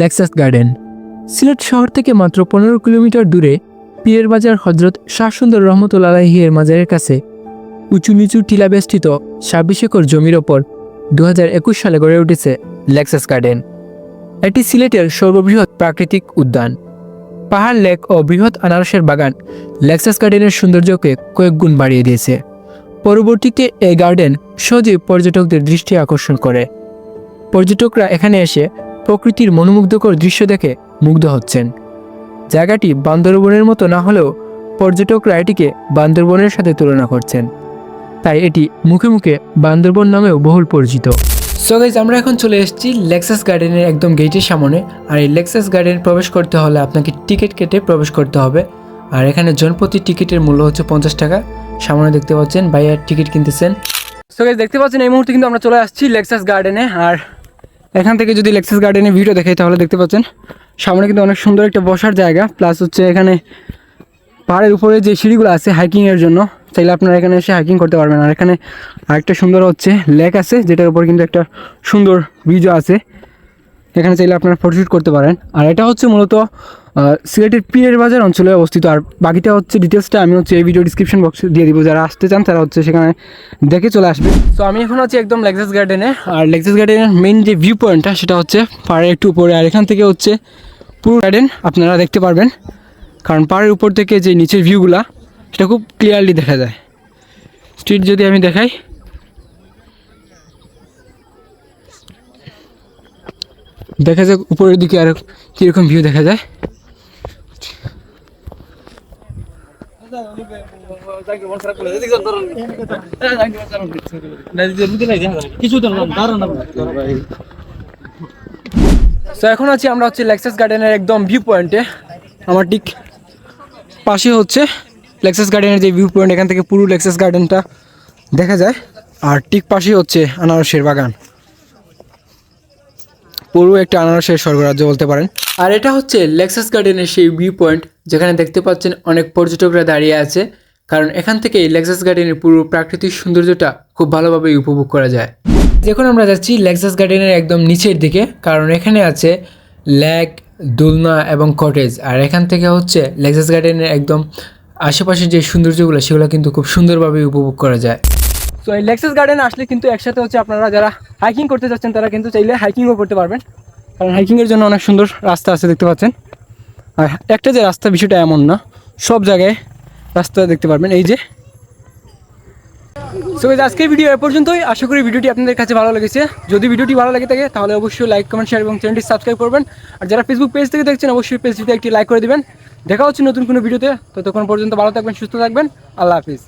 Lexus garden. Sylhet শহর থেকে মাত্র পনেরো কিলোমিটার দূরে পীরের বাজার হজরত শাহসুন্দর রহমতুল্লাহ আলাহিয়ের মাজারের কাছে। উঁচু নিচু টিলা বেষ্টিত ছাব্বিশ একর জমির ওপর দু হাজার একুশ সালে গড়ে উঠেছে লেক্সাস গার্ডেন। এটি সিলেটের সর্ববৃহৎ প্রাকৃতিক উদ্যান। পাহাড়, লেক ও বৃহৎ আনারসের বাগান লেক্সাস গার্ডেনের সৌন্দর্যকে কয়েক গুণ বাড়িয়ে দিয়েছে। পরবর্তীতে এই গার্ডেন সহজেই পর্যটকদের দৃষ্টি আকর্ষণ করে। পর্যটকরা এখানে এসে প্রকৃতির মনোমুগ্ধকর দৃশ্য দেখে মুগ্ধ হচ্ছেন। জায়গাটি বান্দরবনের মতো না হলেও পর্যটকরা এটিকে বান্দরবনের সাথে তুলনা করছেন। তাই এটি মুখে মুখে বান্দরবন নামেও বহুল পরিচিত। সো গাইজ আমরা এখন চলে এসেছি লেক্সাস গার্ডেনের একদম গেটের সামনে। আর এই লেক্সাস গার্ডেন প্রবেশ করতে হলে আপনাকে টিকিট কেটে প্রবেশ করতে হবে। আর এখানে জনপ্রতি টিকিটের মূল্য হচ্ছে পঞ্চাশ টাকা। সামনে দেখতে পাচ্ছেন ভাইয়ার টিকিট কিনতেছেন। সো গাইজ দেখতে পাচ্ছেন, এই মুহূর্তে কিন্তু আমরা চলে আসছি লেক্সাস গার্ডেনে আর এখান থেকে যদি লেক্সাস গার্ডেনের ভিডিও দেখাই, তাহলে দেখতে পাচ্ছেন, সামনে কিন্তু অনেক সুন্দর একটা বসার জায়গা। প্লাস হচ্ছে এখানে পাহাড়ের উপরে যে সিঁড়িগুলো আছে হাইকিংয়ের জন্য, চাইলে আপনারা এখানে এসে হাইকিং করতে পারবেন। আর এখানে আরেকটা সুন্দর হচ্ছে লেক আছে, যেটার উপর কিন্তু একটা সুন্দর ব্রিজও আছে। এখানে চাইলে আপনারা ফটোশ্যুট করতে পারেন। আর এটা হচ্ছে মূলত সিলেটের পীরের বাজার অঞ্চলে অবস্থিত। আর বাকিটা হচ্ছে ডিটেলসটা আমি হচ্ছে এই ভিডিও ডিসক্রিপশন বক্সে দিয়ে দিব। যারা আসতে চান, তারা হচ্ছে সেখানে দেখে চলে আসবে। তো আমি এখন আছি একদম লেক্সাস গার্ডেনে আর লেক্সাস গার্ডেনের মেইন যে ভিউ পয়েন্টটা সেটা হচ্ছে পাহাড়ের একটু উপরে। আর এখান থেকে হচ্ছে পুরো গার্ডেন আপনারা দেখতে পারবেন। কারণ পাহাড়ের উপর থেকে যে নিচের ভিউগুলা সেটা খুব ক্লিয়ারলি দেখা যায়। স্ট্রিট যদি আমি দেখাই দেখা যাক, উপরের দিকে আর কীরকম ভিউ দেখা যায়। এখন আছি আমরা হচ্ছে লেক্সাস গার্ডেনের একদম ভিউ পয়েন্টে আমার ঠিক পাশে হচ্ছে লেক্সাস গার্ডেনের যে ভিউ পয়েন্ট এখান থেকে পুরো লেক্সাস গার্ডেনটা দেখা যায়। আর ঠিক পাশে হচ্ছে আনারসের বাগান। পুরো একটা আনারসের স্বর্গরাজ্য বলতে পারেন। আর এটা হচ্ছে লেক্সাস গার্ডেনের সেই ভিউ পয়েন্ট যেখানে দেখতে পাচ্ছেন অনেক পর্যটকরা দাঁড়িয়ে আছে। কারণ এখান থেকে লেক্সাস গার্ডেনের পুরো প্রাকৃতিক সৌন্দর্যটা খুব ভালোভাবে উপভোগ করা যায়। এখন আমরা যাচ্ছি লেক্সাস গার্ডেনের একদম নিচের দিকে, কারণ এখানে আছে লেক, দোলনা এবং কটেজ আর এখান থেকে হচ্ছে লেক্সাস গার্ডেনের একদম আশেপাশের যে সৌন্দর্যগুলো, সেগুলো কিন্তু খুব সুন্দরভাবে উপভোগ করা যায়। তো এই লেক্সাস গার্ডেন আসলে কিন্তু একসাথে হচ্ছে আপনারা যারা হাইকিং করতে যাচ্ছেন, তারা কিন্তু চাইলে হাইকিংও করতে পারবেন। কারণ হাইকিংয়ের জন্য অনেক সুন্দর রাস্তা আছে, দেখতে পাচ্ছেন। আর একটা যে রাস্তা বিষয়টা এমন না, সব জায়গায় রাস্তা দেখতে পারবেন। এই যে। সো আজকের ভিডিও এ পর্যন্তই। আশা করি ভিডিওটি আপনাদের কাছে ভালো লেগেছে। যদি ভিডিওটি ভালো লাগে থাকে, তাহলে অবশ্যই লাইক কমেন্ট শেয়ার এবং চ্যানেলটি সাবস্ক্রাইব করবেন। আর যারা ফেসবুক পেজ থেকে দেখছেন, অবশ্যই পেজটিতে একটি লাইক করে দিবেন। দেখা হচ্ছে নতুন কোনো ভিডিওতে ততক্ষণ পর্যন্ত ভালো থাকবেন, সুস্থ থাকবেন। আল্লাহ হাফিজ।